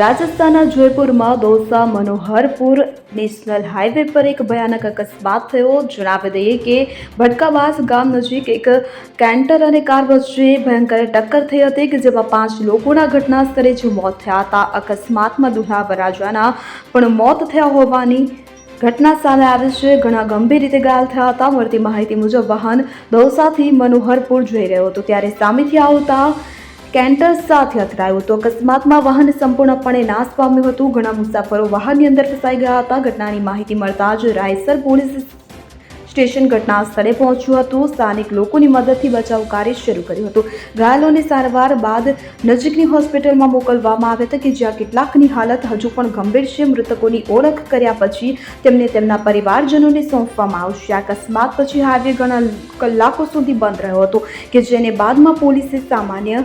રાજસ્થાનના જયપુરમાં dosa મનોહરપુર national highway પર એક ભયાનક અકસ્માત થયો. જણાવી દઈએ કે ભટકાવાસ ગામ નજીક એક કેન્ટર અને કાર વચ્ચે ભયંકર ટક્કર થઈ હતી કે જેમાં પાંચ લોકોના ઘટના સ્થળે જ મોત થયા હતા. અકસ્માતમાં દુલ્હા વરાજાના પણ મોત થયા હોવાની ઘટના સામે આવે છે. ઘણા ગંભીર રીતે ઘાયલ થયા હતા. મળતી માહિતી મુજબ વાહન દોસાથી મનોહરપુર જઈ રહ્યો હતો. ત્યારે સામેથી આવતા કેન્ટર સાથે અથડાયું હતું. અકસ્માતમાં વાહન સંપૂર્ણપણે નાશ પામ્યું હતું. ઘણા મુસાફરો વાહનની અંદર ફસાઈ ગયા હતા. ઘટનાની માહિતી મળતા જ રાયસર પોલીસ સ્ટેશન ઘટના સ્થળે પહોંચ્યું હતું. સ્થાનિક લોકોની મદદથી બચાવ કાર્ય શરૂ કર્યું હતું. ઘાયલોને સારવાર બાદ નજીકની હોસ્પિટલમાં મોકલવામાં આવ્યા હતા કે જ્યાં કેટલાકની હાલત હજુ પણ ગંભીર છે. મૃતકોની ઓળખ કર્યા પછી તેમને તેમના પરિવારજનોને સોંપવામાં આવશે. અકસ્માત પછી હાઈવે ઘણા કલાકો સુધી બંધ રહ્યો હતો કે જેને બાદમાં પોલીસે સામાન્ય